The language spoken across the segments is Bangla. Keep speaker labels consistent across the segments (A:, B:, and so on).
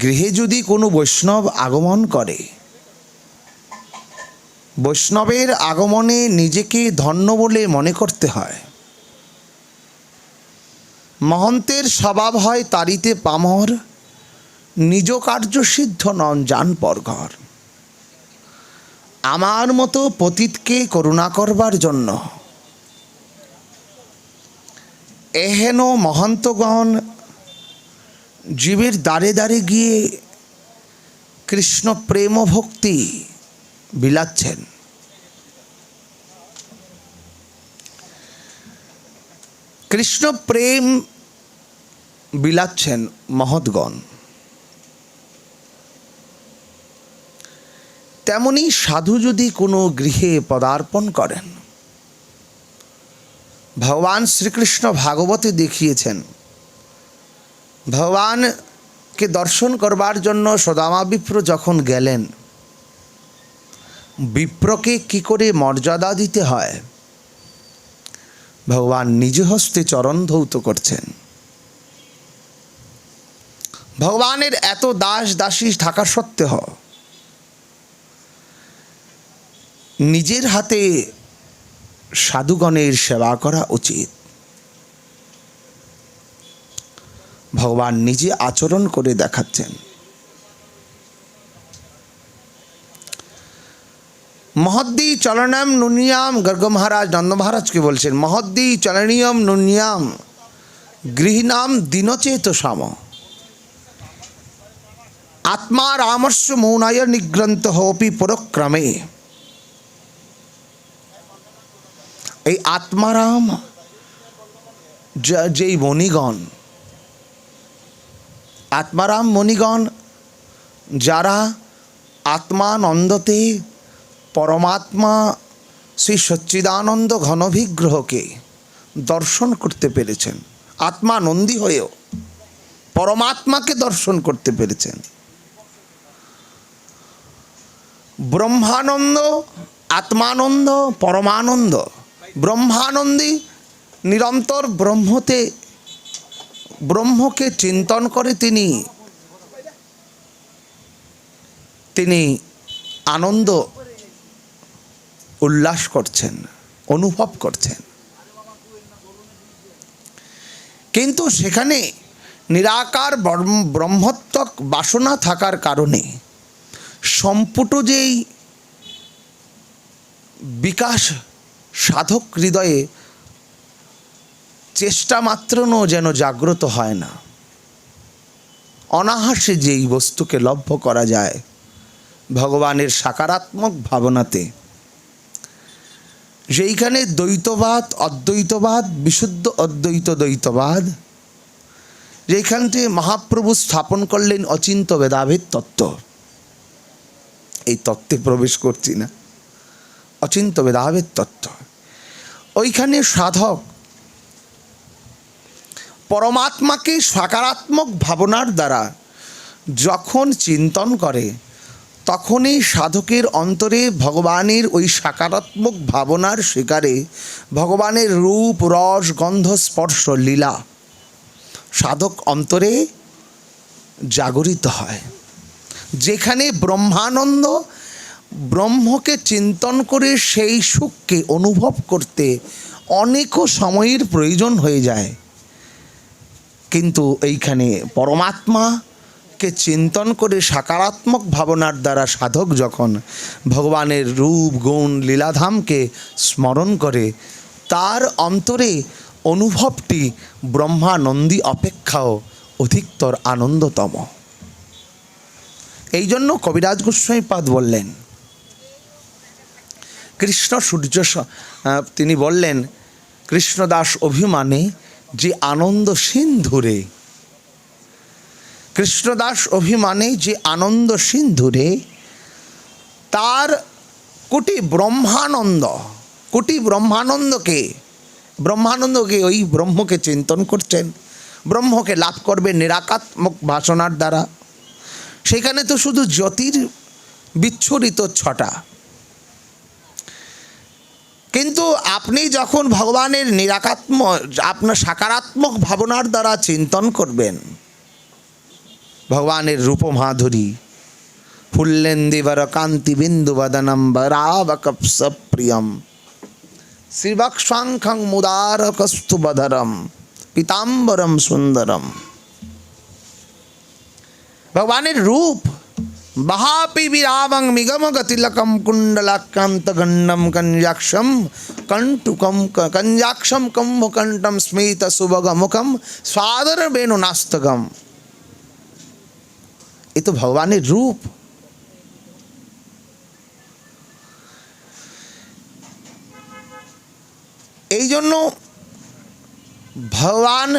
A: গৃহে যদি কোনো বৈষ্ণব আগমন করে, বৈষ্ণবের আগমনে নিজেকে ধন্য বলে মনে করতে হয়। মহন্তের স্বভাব হয় তারিতে পামর নিজ কার্য সিদ্ধ নন যান পরঘর আমার মতো পতীতকে করুণা করবার জন্য, এহেন মহন্তগণ জীবের দ্বারে দ্বারে গিয়ে কৃষ্ণ প্রেম ভক্তি বিলাচ্ছেন। কৃষ্ণ প্রেম বিলাচ্ছেন মহৎগণ। তেমনি সাধু যদি কোনো গৃহে পদার্পণ করেন, ভগবান শ্রীকৃষ্ণ ভাগবতে দেখিয়েছেন ভগবানকে দর্শন করবার জন্য সদামা বিপ্র যখন গেলেন, বিপ্রকে কি করে মর্যাদা দিতে হয়? ভগবান নিজ হস্তে চরণ ধৌত করছেন। ভগবানের এত দাস দাসী থাকা সত্ত্বেও নিজের হাতে সাধুগণের সেবা করা উচিত। ভগবান নিজে আচরণ করে দেখাচ্ছেন। মহদ্দি চলনাম নুনিয়াম, গর্গ মহারাজ নন্দ মহারাজকে বলছেন, মহদ্দি চলনীয়ম নুনিয়াম গৃহীনাম দিনচেত সাম। আত্মা রামস্য মৌনায় নিগ্রন্থ হোপি পরক্রমে। এই আত্মারাম যেই মণিগণ আত্মারাম মণিগণ, যারা আত্মানন্দতে পরমাত্মা শ্রী সচ্চিদানন্দ ঘনভিগ্রহকে দর্শন করতে পেরেছেন, আত্মানন্দী হয়েও পরমাত্মাকে দর্শন করতে পেরেছেন। ব্রহ্মানন্দ, আত্মানন্দ, পরমানন্দ, ব্রহ্মানন্দী নিরন্তর ব্রহ্মতে ব্রহ্মকে চিন্তন করে তিনি। তিনি আনন্দ উল্লাস করছেন, অনুভব করছেন। কিন্তু সেখানে নিরাকার ব্রহ্ম- ব্রহ্মত্বক বাসনা থাকার কারণে সম্পুট যেই বিকাশ সাধক হৃদয়ে চেষ্টা মাত্রনও যেন জাগ্রত হয় না। অনাহাসে যেই বস্তুকে লভ্য করা যায়, ভগবানের সাকারাত্মক ভাবনাতে। যেইখানে দ্বৈতবাদ, অদ্বৈতবাদ, বিশুদ্ধ অদ্বৈত দ্বৈতবাদ যেখানটি মহাপ্রভু স্থাপন করলেন অচিন্ত বেদাভেদ তত্ত্ব। এই তত্ত্বে প্রবেশ করছি না। অচিন্ত বেদাভেদ তত্ত্ব। ওইখানে সাধক পরমাত্মাকে সকারাত্মক ভাবনার দ্বারা যখন চিন্তন করে, তখনই সাধকের অন্তরে ভগবানের ওই সাকারাত্মক ভাবনার শিকারে ভগবানের রূপ, রস, গন্ধ, স্পর্শ, লীলা সাধক অন্তরে জাগরিত হয়। যেখানে ব্রহ্মানন্দ ব্রহ্মকে চিন্তন করে সেই সুখকে অনুভব করতে অনেকও সময়ের প্রয়োজন হয়ে যায়। কিন্তু এইখানে পরমাত্মাকে চিন্তন করে সাকারাত্মক ভাবনার দ্বারা সাধক যখন ভগবানের রূপ, গুণ, লীলাধামকে স্মরণ করে, তার অন্তরে অনুভবটি ব্রহ্মানন্দী অপেক্ষাও অধিকতর আনন্দতম। এই জন্য কবিরাজ গোস্বামী পাদ বললেন, কৃষ্ণ সূর্য তিনি বললেন, কৃষ্ণদাস অভিমানে যে আনন্দ সিন্ধুরে। কৃষ্ণদাস অভিমানে যে আনন্দ সিন্ধুরে, তার কোটি ব্রহ্মানন্দ, কোটি ব্রহ্মানন্দকে ব্রহ্মানন্দকে ওই ব্রহ্মকে চিন্তন করছেন, ব্রহ্মকে লাভ করবে নিরাকাত্মক বাসনার দ্বারা। সেখানে তো শুধু জ্যোতির বিচ্ছুরিত ছটা। কিন্তু আপনি যখন ভগবানের নিরাকাত্ম, আপনার সাকারাত্মক ভাবনার দ্বারা চিন্তন করবেন, ভগবানের রূপ মাধুরী ফুল্লেন্দিবর কান্তি বিন্দু বদনম বরাবকপ্স প্রিয়ম শ্রীবক্ষাঙ্খং মুদার কস্তুবধরম পিতাম্বরম সুন্দরম। ভগবানের রূপ বহাপি বিরামং মিগম গতিলকম কুণ্ডলাক্রান্ত গণ্ডম কঞ্জাক্ষম কণ্টুকম কঞ্জাক্ষম কম্ভকণ্ঠম স্মিত সুভগমুখম স্বাদর বেণু নাস্তগম এ তো ভগবানের রূপ এই জন্য ভগবান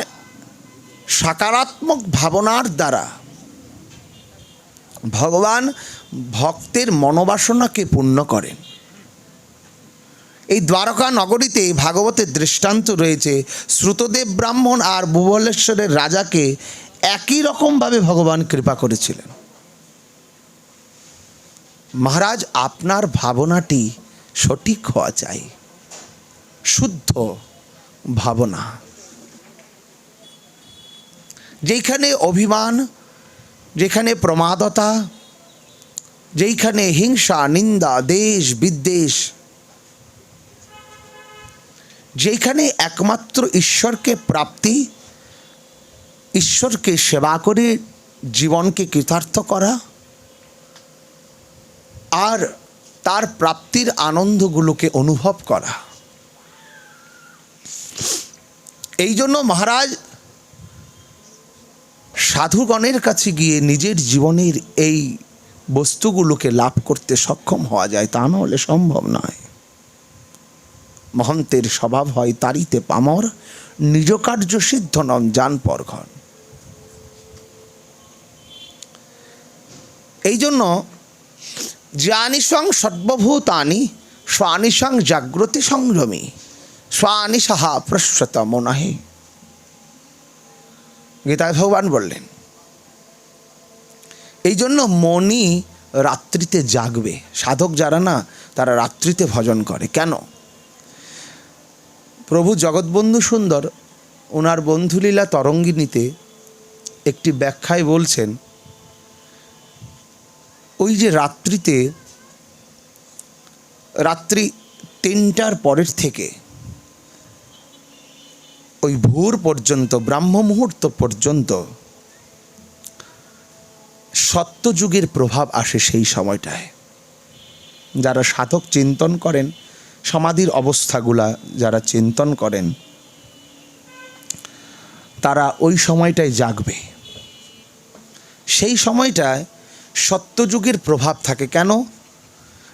A: সকারাত্মক ভাবনার দ্বারা ভগবান ভক্তের মনোবাসনাকে পূর্ণ করেন। এই দ্বারকা নগরীতে ভাগবতের দৃষ্টান্ত রয়েছে। শ্রুতদেব ব্রাহ্মণ আর ভুবলেশ্বরের রাজাকে একই রকমভাবে ভগবান কৃপা করেছিলেন। মহারাজ, আপনার ভাবনাটি সঠিক হওয়া চাই। শুদ্ধ ভাবনা। যেইখানে অভিমান যেখানে প্রমাদতা, যেইখানে হিংসা, নিন্দা, দেশ, বিদ্বেষ যেখানে একমাত্র ঈশ্বরকে প্রাপ্তি, ঈশ্বরকে সেবা করে জীবনকে কৃতার্থ করা আর তার প্রাপ্তির আনন্দগুলোকে অনুভব করা। এই জন্য মহারাজ সাধুগণের কাছে গিয়ে নিজের জীবনের এই বস্তুগুলোকে লাভ করতে সক্ষম হওয়া যায়, তা না হলে সম্ভব নয়। মহন্তের স্বভাব হয় তারিতে পামর নিজ কার্য সিদ্ধ নন যান পরঘন এই জন্য জানিসং সর্বভূতানি স্বানিসং জাগ্রতি সংযমী স্বানি সাহা প্রশ্রত মনাহে গীতায় ভগবান বললেন, এই জন্য মনই রাত্রিতে জাগবে। সাধক যারা না, তারা রাত্রিতে ভজন করে। কেন? প্রভু জগৎবন্ধু সুন্দর ওনার বন্ধুলীলা তরঙ্গিনীতে একটি ব্যাখ্যায় বলছেন, ওই যে রাত্রিতে, রাত্রি তিনটার পরের থেকে ওই ভোর পর্যন্ত, ব্রাহ্ম মুহূর্ত পর্যন্ত সত্যযুগের প্রভাব আসে সেই সময়টায়। যারা সাধক চিন্তন করেন, সমাধির অবস্থাগুলা যারা চিন্তন করেন, তারা ওই সময়টায় জাগবে। সেই সময়টায় সত্যযুগের প্রভাব থাকে কেন?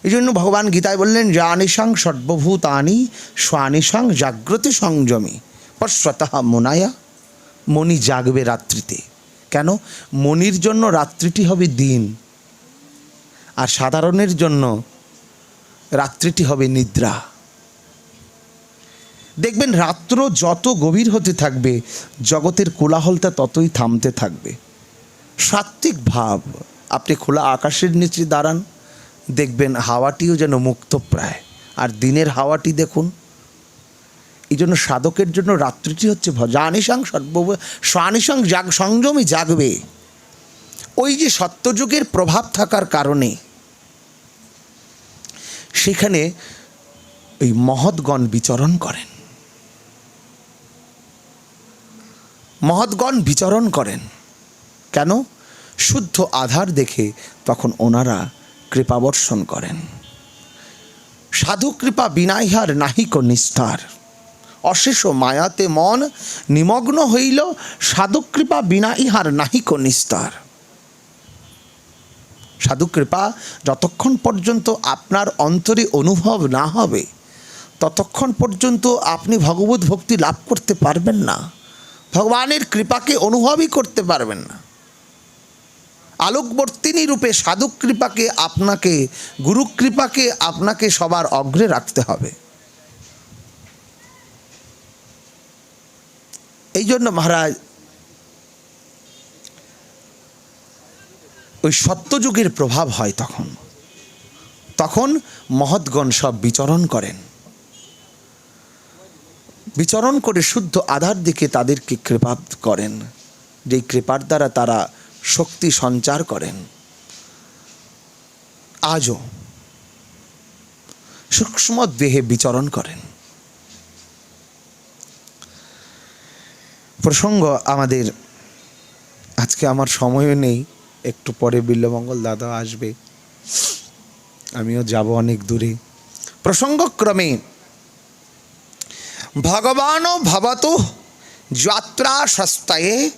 A: এই জন্য ভগবান গীতায় বললেন, জানিসাং সর্বভূতানি, স্বানিসাং জাগ্রতি সংযমী। পশ্বতঃ মনায়া মনি জাগবে রাত্রিতে। কেন? মনির জন্য রাত্রিটি হবে দিন। আর সাধারণের জন্য রাত্রিটি হবে নিদ্রা। দেখবেন রাত্র যত গভীর হতে থাকবে, জগতের কোলাহলতা ততই থামতে থাকবে। সাত্ত্বিক ভাব। আপনি খোলা আকাশের নিচে দাঁড়ান, দেখবেন হাওয়াটিও যেন মুক্তপ্রায়। আর দিনের হাওয়াটি দেখুন এই জন্য সাধকের জন্য রাত্রিটি হচ্ছে জানিসাং সর্ব, স্বানিসাং জাগ, সংযমী জাগবে। ওই যে সত্যযুগের প্রভাব থাকার কারণে সেখানে ওই মহৎগণ বিচরণ করেন। মহৎগণ বিচরণ করেন। কেন? শুদ্ধ আধার দেখে তখন ওনারা কৃপাবর্ষণ করেন। সাধু কৃপা বিনাইহার নাহিক নিষ্ঠার। অশেষ মায়াতে মন নিমগ্ন হইল সাধু কৃপা বিনা ইহার নাহিক নিস্তার। সাধু কৃপা যতক্ষণ পর্যন্ত আপনার অন্তরে অনুভব না হবে, ততক্ষণ পর্যন্ত আপনি ভগবত ভক্তি লাভ করতে পারবেন না। ভগবানের কৃপাকে অনুভবই করতে পারবেন না। আলোকবর্তিনী রূপে সাধু কৃপাকে আপনাকে গুরু কৃপাকে আপনাকে সবার অগ্রে রাখতে হবে। এই জন্য মহারাজ, ওই সত্যযুগের প্রভাব হয় তখন। তখন মহৎগণ সব বিচরণ করেন। বিচরণ করে শুদ্ধ আধার দিকে তাদেরকে কৃপা করেন যেই কৃপার দ্বারা তারা শক্তি সঞ্চার করেন। আজও সূক্ষ্ম দেহে বিচরণ করেন। প্রসঙ্গ আমাদের। আজকে আমার সময়ও নেই, একটু পরে বিল্লমঙ্গল দাদা আসবে। আমিও যাব অনেক দূরে। প্রসঙ্গক্রমে ভগবান ভবত যাত্রা সস্তায়ে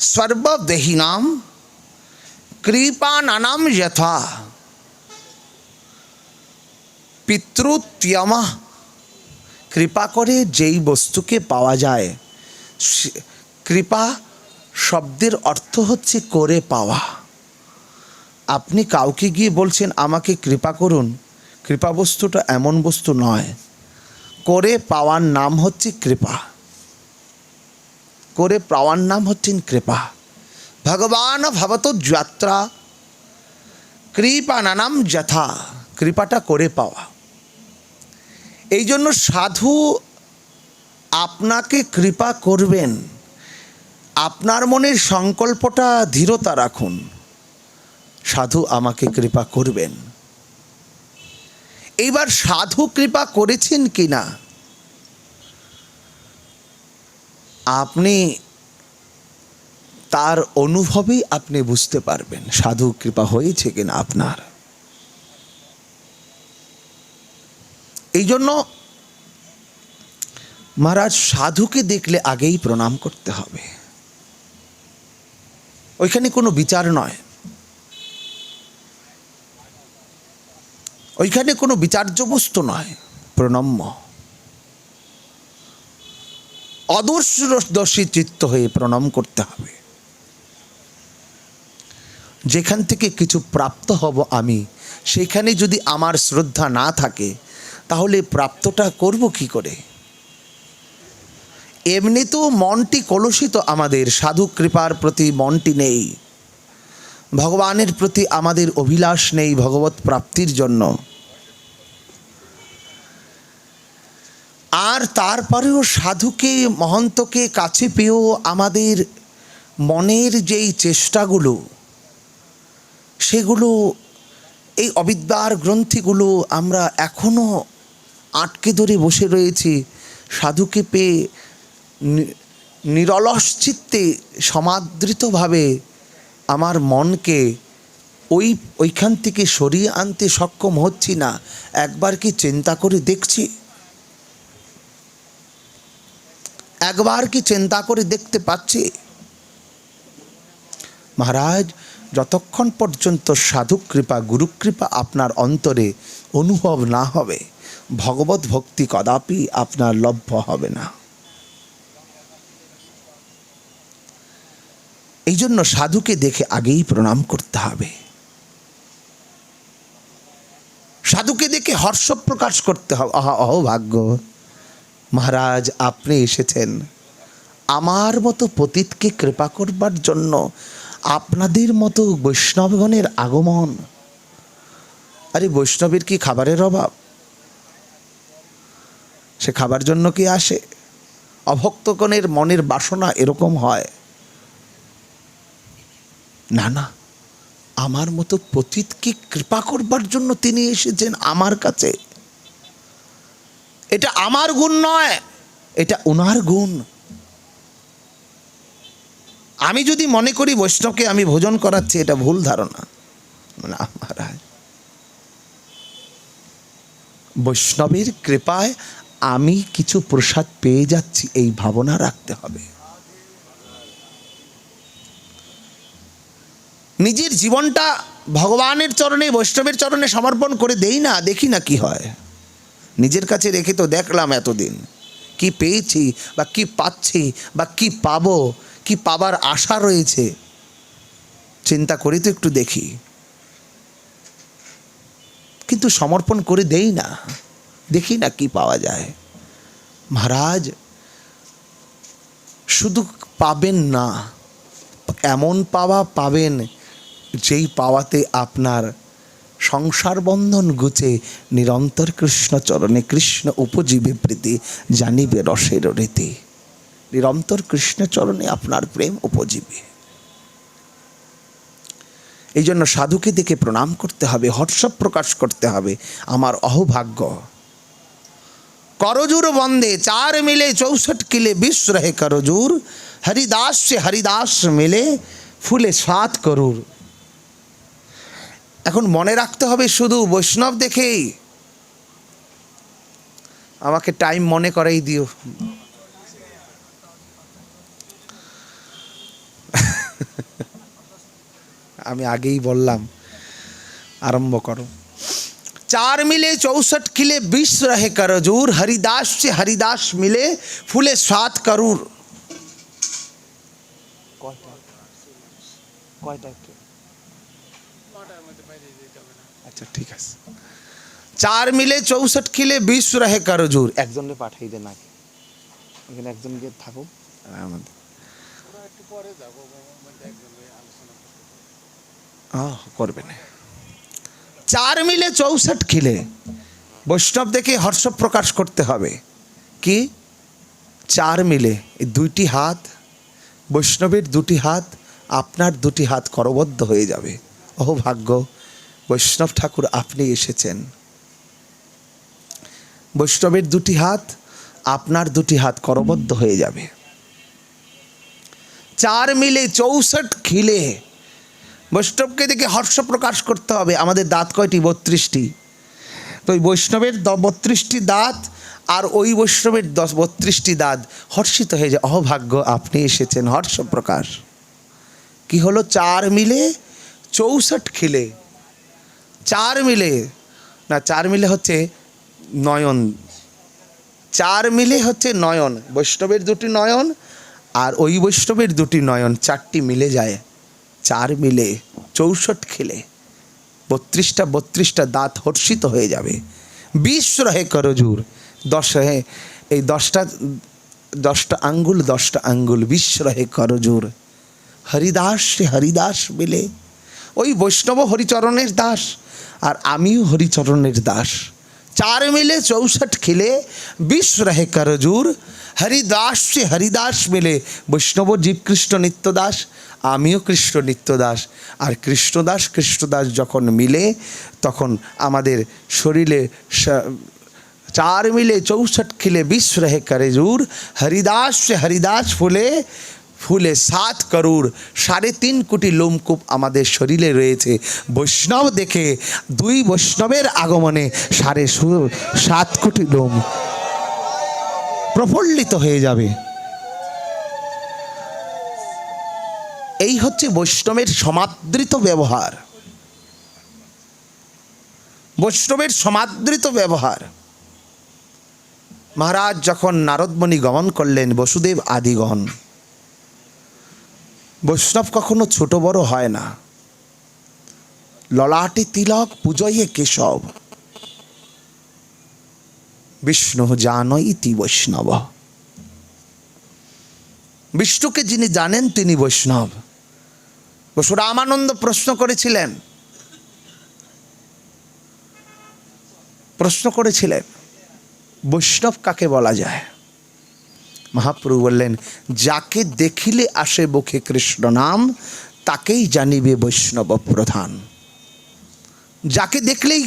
A: সর্বদেহিনাম কৃপানানাম যথা পিতৃত্যমা। কৃপা করে যেই বস্তুকে পাওয়া যায় কৃপা শব্দের অর্থ হচ্ছে করে পাওয়া। আপনি কাউকে গিয়ে বলছেন, আমাকে কৃপা করুন। কৃপা বস্তুটা এমন বস্তু নয়। করে পাওয়ার নাম হচ্ছে কৃপা। করে পাওয়ার নাম হচ্ছেন কৃপা। ভগবান ভবত যাত্রা। কৃপা নানাম যথা। কৃপাটা করে পাওয়া। এই জন্য সাধু আপনাকে কৃপা করবেন। আপনার মনের সংকল্পটা ধীরতা রাখুন। সাধু আমাকে কৃপা করবেন। এইবার সাধু কৃপা করেছেন কি না আপনি তার অনুভবেই আপনি বুঝতে পারবেন, সাধু কৃপা হয়েছে কিনা আপনার। এই জন্য মহারাজ সাধুকে দেখলে আগেই প্রণাম করতে হবে। ওইখানে কোনো বিচার নয়। ওইখানে কোনো বিচার্য বস্তু নয়, প্রণম্য। অদর্শী চিত্ত হয়ে প্রণাম করতে হবে। যেখান থেকে কিছু প্রাপ্ত হব আমি, সেখানে যদি আমার শ্রদ্ধা না থাকে, তাহলে প্রাপ্তটা করব কি করে? এমনিতেও মনটি কলুষিত আমাদের, সাধু কৃপার প্রতি মনটি নেই। ভগবানের প্রতি আমাদের অভিলাষ নেই ভগবত প্রাপ্তির জন্য। আর তারপরেও সাধুকে, মহন্তকে কাছে পেয়েও আমাদের মনের যেই চেষ্টাগুলো, সেগুলো, এই অবিদ্যার গ্রন্থিগুলো আমরা এখনও আটকে ধরে বসে রয়েছি, সাধুকে পেয়ে নিরলস চিত্তে সমাদৃতভাবে আমার মনকে ওই, ওইখান থেকে সরিয়ে আনতে সক্ষম হচ্ছি না। একবার কি চিন্তা করে দেখছি? একবার কি চিন্তা করে দেখতে পাচ্ছি? মহারাজ, যতক্ষণ পর্যন্ত সাধু কৃপা গুরু কৃপা আপনার অন্তরে অনুভব না হবে ভগবত ভক্তি কদাপি আপনার লভ্য হবে না। এই জন্য সাধুকে দেখে আগেই প্রণাম করতে হবে। সাধুকে দেখে হর্ষ প্রকাশ করতে হবে। আহা, অহভাগ্য। মহারাজ, আপনি এসেছেন। আমার মতো পতিতকে কৃপা করবার জন্য আপনাদের মতো বৈষ্ণবগণের আগমন। আরে, বৈষ্ণবের কি খাবারের অভাব? সে খাবার জন্য কি আসে? অভক্তগণের মনের বাসনা এরকম হয়। না না, আমার মতো পতিতকে কৃপা করবার জন্য তিনি এসেছেন আমার কাছে। এটা আমার গুণ নয়, এটা ওনার গুণ। আমি যদি মনে করি বৈষ্ণবকে আমি ভোজন করাচ্ছি, এটা ভুল ধারণা। না, মহারাজ। বৈষ্ণবের কৃপায় আমি কিছু প্রসাদ পেয়ে যাচ্ছি, এই ভাবনা রাখতে হবে। নিজের জীবনটা ভগবানের চরণে, বৈষ্ণবের চরণে সমর্পণ করে দেই না, দেখি না কি হয়। নিজের কাছে রেখে তো দেখলাম এতদিন। কি পেয়েছি বা কি পাচ্ছি বা কি পাবো, কি পাবার আশা রয়েছে, চিন্তা করি তো একটু দেখি। কিন্তু সমর্পণ করে দেই না, দেখি না কি পাওয়া যায়। মহারাজ, শুধু পাবেন না, এমন পাওয়া পাবেন যেই পাওয়াতে আপনার সংসার বন্ধন গুছে নিরন্তর কৃষ্ণ চরণে কৃষ্ণ উপজীবে প্রীতি জানিবে রসের রীতি। নিরন্তর কৃষ্ণ চরণে আপনার প্রেম উপজীবে। এই জন্য সাধুকে দেখে প্রণাম করতে হবে হর্ষ প্রকাশ করতে হবে আমার অহভাগ্য। করজুর বন্দে, চার মিলে চৌষট কিলে বিষ রহে করজুর, হরিদাস সে হরিদাস মিলে ফুলে সাত করুর। এখন মনে রাখতে হবে শুধু বৈষ্ণব দেখেই। আমাকে টাইম মনে করাই দিও। আমি আগেই বললাম, আরম্ভ করো। চার মিলে চৌষট কিলে বিষ রহে করজুর, হরিদাস সে হরিদাস মিলে ফুলে সাত করুর। কয়টা? কয়টা? আচ্ছা ঠিক আছে। চার মিলে চৌষট কিলে বিশ রহে করজুর একজনকে পাঠাই দেন আগে এখানে একজন গিয়ে আমাদের। করবে না। চার মিলে চৌষট খিলে বৈষ্ণব দেখে হর্ষ প্রকাশ করতে হবে। কি? চার মিলে এই দুইটি হাত, বৈষ্ণবের দুটি হাত, আপনার দুটি হাত করবদ্ধ হয়ে যাবে। ও ভাগ্য বৈষ্ণব ঠাকুর আপনি এসেছেন। বৈষ্ণবের দুটি হাত আপনার দুটি হাত করবদ্ধ হয়ে যাবে। চার মিলে চৌষট খিলে বৈষ্ণবকে দেখে হর্ষ প্রকাশ করতে হবে। আমাদের দাঁত কয়টি? বত্রিশটি। তো ওই বৈষ্ণবের বত্রিশটি দাঁত আর ওই বৈষ্ণবের দশ বত্রিশটি দাঁত হর্ষিত হয়ে যায়। অহভাগ্য, আপনি এসেছেন। হর্ষ প্রকাশ। কি হলো? চার মিলে চৌষট খিলে চার মিলে, না, চার মিলে হচ্ছে নয়ন। চার মিলে হচ্ছে নয়ন। বৈষ্ণবের দুটি নয়ন আর ওই বৈষ্ণবের দুটি নয়ন চারটি মিলে যায়। চার মিলে চৌষট খেলে, বত্রিশটা বত্রিশটা দাঁত হর্ষিত হয়ে যাবে। বিশ রহে করজুর, দশ রহে, এই দশটা দশটা আঙ্গুল দশটা আঙ্গুল, বিশ রহে করজুর। হরিদাস সে হরিদাস মিলে। ওই বৈষ্ণব হরিচরণের দাস। আর আমিও হরিচরণের দাস। চার মিলে চৌষট খেলে বিশ রহে করজুর। হরিদাস সে হরিদাস মিলে বৈষ্ণব জীব কৃষ্ণ নিত্যদাস আমিও কৃষ্ণ নিত্যদাস আর কৃষ্ণদাস কৃষ্ণদাস যখন মিলে, তখন আমাদের শরীরে চার মিলে চৌষট খিলে বিশ রহে করজুর। হরিদাস সে হরিদাস ফুলে ফুলে সাত করুর, সাড়ে তিন কোটি লোমকূপ আমাদের শরীরে রয়েছে। বৈষ্ণব দেখে দুই বৈষ্ণবের আগমনে সাড়ে সাত কোটি লোম প্রফুল্লিত হয়ে যাবে। এই হচ্ছে বৈষ্ণবের সমাদৃত ব্যবহার। বৈষ্ণবের সমাদৃত ব্যবহার। মহারাজ যখন নারদমণি গমন করলেন, বসুদেব আদিগণ বৈষ্ণব কখনো ছোট বড় হয় না। ললাটে তিলক পুজোয়ে কেশব। বিষ্ণু জানই ইতি বৈষ্ণব। বিষ্ণুকে যিনি জানেন তিনি বৈষ্ণব। বসু রামানন্দ প্রশ্ন করেছিলেন। প্রশ্ন করেছিলেন, বৈষ্ণব কাকে বলা যায়? মহাপ্রভু বললেন, যাকে দেখিলে আসে বুকে কৃষ্ণ নাম, তাকেই জানিবে বৈষ্ণব প্রধান। যাকে দেখলেই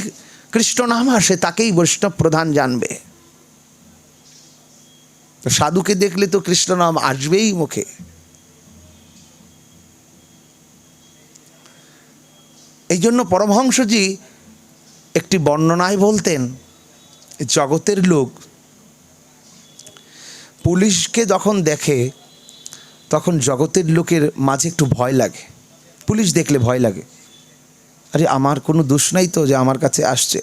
A: কৃষ্ণ নাম আসে, তাকেই বৈষ্ণব প্রধান জানবে। সাধুকে দেখলে তো কৃষ্ণ নাম আসবেই মুখে। এই জন্য পরমহংসজি একটি বর্ণনায় বলতেন, জগতের লোক পুলিশকে যখন দেখে, তখন জগতের লোকের মাঝে একটু ভয় লাগে। পুলিশ দেখলে ভয় লাগে। আরে, আমার কোনো দোষ নাই তো যে আমার কাছে আসছে।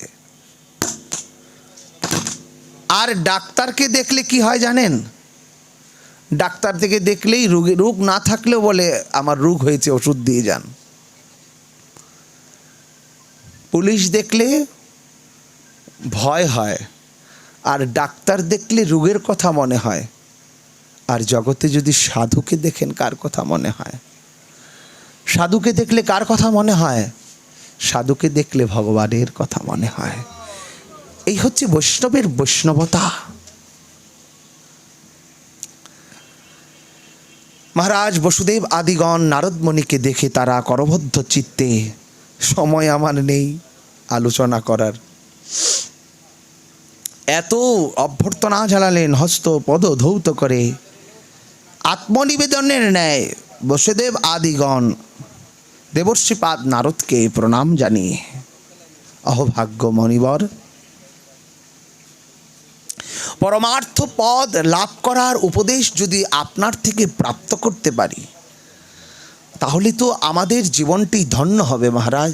A: আর ডাক্তারকে দেখলে কি হয় জানেন? ডাক্তার থেকে দেখলেই রোগে, রোগ না থাকলেও বলে, আমার রোগ হয়েছে, ওষুধ দিয়ে যান। পুলিশ দেখলে ভয় হয়। আর ডাক্তার দেখলে রোগের কথা মনে হয়। আর জগতে যদি সাধুকে দেখেন, কার কথা মনে হয়? সাধুকে দেখলে কার কথা মনে হয়? সাধুকে দেখলে ভগবানের কথা মনে হয়। এই হচ্ছে বৈষ্ণবের বৈষ্ণবতা। মহারাজ বসুদেব আদিগণ নারদমণিকে দেখে তারা করবদ্ধ চিত্তে, সময় আমার নেই আলোচনা করার। এত অভ্যর্থনা জ্বালালেন হস্ত পদ ধৌত করে। আত্মনিবেদনের ন্যায় বসুদেব আদিগণ দেবর্ষিপাদ নারদকে প্রণাম জানিয়ে। অহভাগ্য মণিবর। পরমার্থ পদ লাভ করার উপদেশ যদি আপনার থেকে প্রাপ্ত করতে পারি, তাহলে তো আমাদের জীবনটি ধন্য হবে মহারাজ।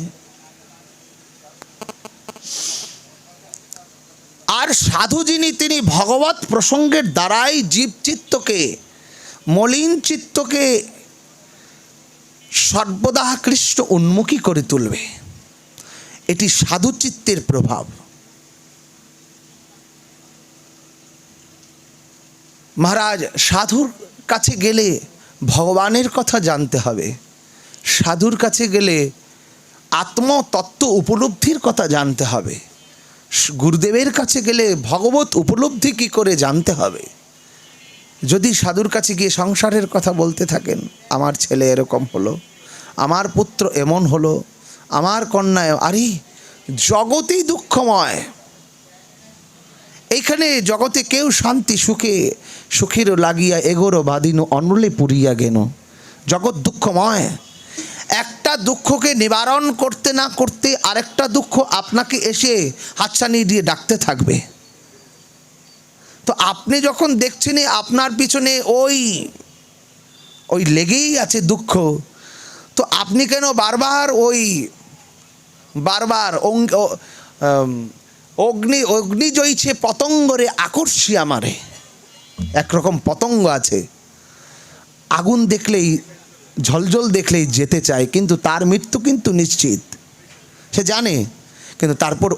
A: আর সাধু যিনি, তিনি ভগবত প্রসঙ্গের দ্বারাই জীব চিত্তকে মলিন চিত্তকে সর্বদা কৃষ্ণ উন্মুখী করে তুলবে। এটি সাধু চিত্তের প্রভাব। মহারাজ, সাধুর কাছে গেলে ভগবানের কথা জানতে হবে। সাধুর কাছে গেলে আত্মতত্ত্ব উপলব্ধির কথা জানতে হবে। গুরুদেবের কাছে গেলে ভগবত উপলব্ধি কি করে জানতে হবে? যদি সাধুর কাছে গিয়ে সংসারের কথা বলতে থাকেন, আমার ছেলে এরকম হলো, আমার পুত্র এমন হলো, আমার কন্যায় আরে, জগতেই দুঃখময়। এইখানে জগতে কেউ শান্তি, সুখে, সুখের লাগিয়া এগোরো বাদিনু অনলে পুরিয়া গেন। জগৎ দুঃখময়। একটা দুঃখকে নিবারণ করতে না করতে আরেকটা দুঃখ আপনাকে এসে হাতছানি দিয়ে ডাকতে থাকবে। তো আপনি যখন দেখছেন আপনার পিছনে ওই ওই লেগেই আছে দুঃখ, তো আপনি কেন বারবার ওই, বারবার অগ্নি অগ্নি জয়ছে পতঙ্গরে আকর্ষি আমারে। একরকম পতঙ্গ আছে। আগুন দেখলেই, ঝলঝল দেখলেই যেতে চায়, কিন্তু তার মৃত্যু কিন্তু নিশ্চিত। সে জানে কিন্তু তারপর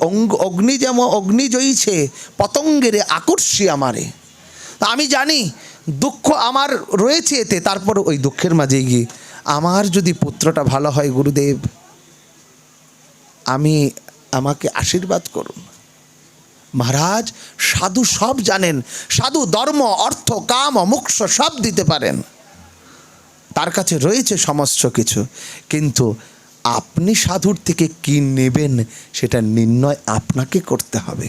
A: অগ্নি যেমন অগ্নি জয়ীছে, পতঙ্গেরে আকর্ষি আমারে। তা আমি জানি দুঃখ আমার রয়েছে এতে, তারপর ওই দুঃখের মাঝে গিয়ে আমার যদি পুত্রটা ভালো হয় গুরুদেব, আমি আমাকে আশীর্বাদ করুন। মহারাজ, সাধু সব জানেন, সাধু ধর্ম, অর্থ, কাম, মোক্ষ সব দিতে পারেন। তার কাছে রয়েছে সমস্ত কিছু, কিন্তু আপনি সাধুর থেকে কি নেবেন সেটা নির্ণয় আপনাকে করতে হবে।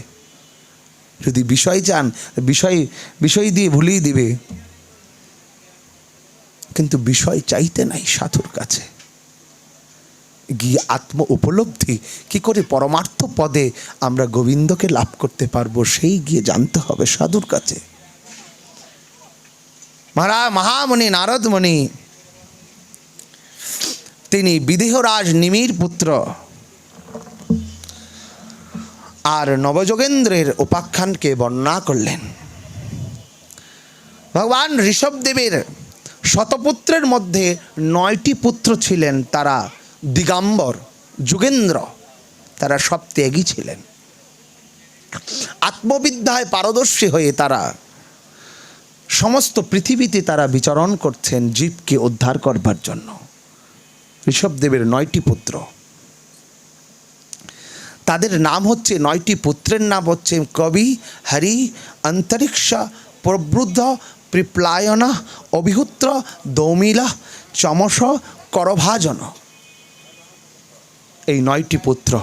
A: যদি বিষয় চান বিষয় বিষয় দিয়ে ভুলিয়ে দিবে। কিন্তু বিষয় চাইতে নাই সাধুর কাছে। গিয়ে আত্ম উপলব্ধি, কি করে পরমার্থ পদে আমরা গোবিন্দকে লাভ করতে পারব সেই গিয়ে জানতে হবে সাধুর কাছে। মহারা মহামণি নারদমণি তিনি বিদেহরাজ নিমির পুত্র। আর নবযোগেন্দ্রের উপাখ্যানকে বর্ণনা করলেন। ভগবান ঋষভদেবের শতপুত্রের মধ্যে নয়টি পুত্র ছিলেন তারা দিগম্বর, যুগেন্দ্র, তারা সব ত্যাগী ছিলেন। আত্মবিদ্যায় পারদর্শী হয়ে তারা সমস্ত পৃথিবীতে তারা বিচরণ করছেন জীবকে উদ্ধার করবার জন্য। ঋষভদেবের নয়টি পুত্র। তাদের নাম হচ্ছে, নয়টি পুত্রের নাম হচ্ছে কবি, হরি, অন্তরিক্ষ, প্রবৃদ্ধ প্রিপ্লায়ন অভিহুত্র, দৌমিলা, চমস, করভাজন। এই নয়টি পুত্র।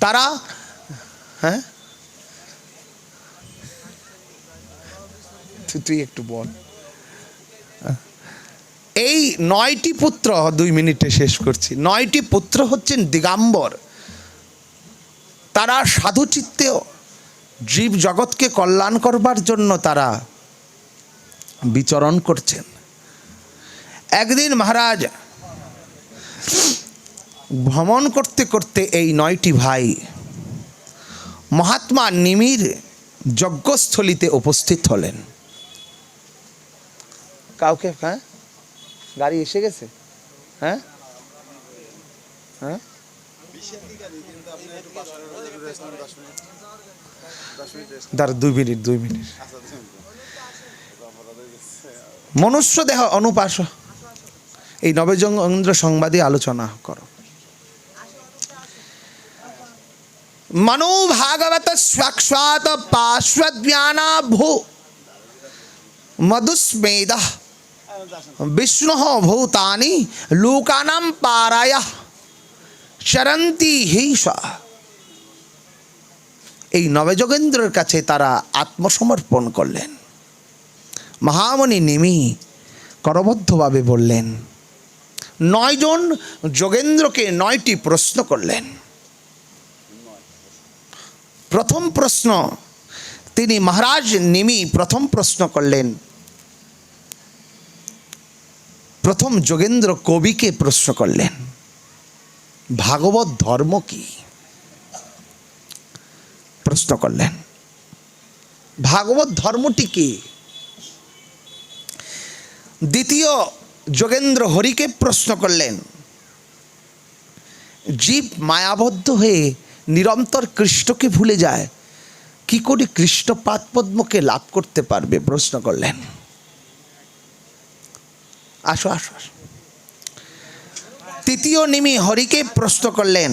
A: তারা হ্যাঁ? তুই- একটু বল। এই নয়টি পুত্র দুই মিনিটে শেষ করছি। নয়টি পুত্র হচ্ছেন দিগাম্বর। তারা সাধুচিত্তেও জীব জগৎকে কল্যাণ করবার জন্য তারা বিচরণ করছেন। একদিন মহারাজ ভ্রমণ করতে করতে এই নয়টি ভাই মহাত্মা নিমির যজ্ঞস্থলিতে উপস্থিত হলেন। কাউকে হ্যাঁ? গাড়ি এসে গেছে? হ্যাঁ? হ্যাঁ? দুই মিনিট দুই মিনিট। মনুষ্য দেহ অনুপাস এই নবজঙ্গেন্দ্র সংবাদে আলোচনা করো। মনো ভাগবত সাক্ষাৎ পার্শ্বজ্ঞানা ভূ মধুস্মেদ বিষ্ণু ভূতানি লোকানাম পারায় চরন্তি হিংসা এই নবযোগেন্দ্রের কাছে তারা আত্মসমর্পণ করলেন। মহামণি নিমি করবদ্ধভাবে বললেন নয়জন যোগেন্দ্রকে নয়টি প্রশ্ন করলেন। প্রথম প্রশ্ন, তিনি মহারাজ নিমি প্রথম প্রশ্ন করলেন প্রথম যোগেন্দ্র কবিকে প্রশ্ন করলেন, ভাগবত ধর্ম কি? প্রশ্ন করলেন, ভাগবত ধর্মটি কি? দ্বিতীয় যোগেন্দ্র হরিকে প্রশ্ন করলেন, জীব মায়াবদ্ধ হয়ে নিরন্তর কৃষ্ণকে ভুলে যায়, কি করে কৃষ্ণ পাদপদ্মকে লাভ করতে পারবে? প্রশ্ন করলেন। আসো আসো আসো। তৃতীয় নিমি হরিকে প্রশ্ন করলেন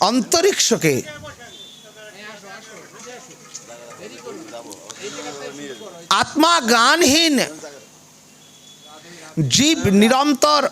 A: অন্তরিক্ষকে আত্মা গানহীন জীব নিরন্তর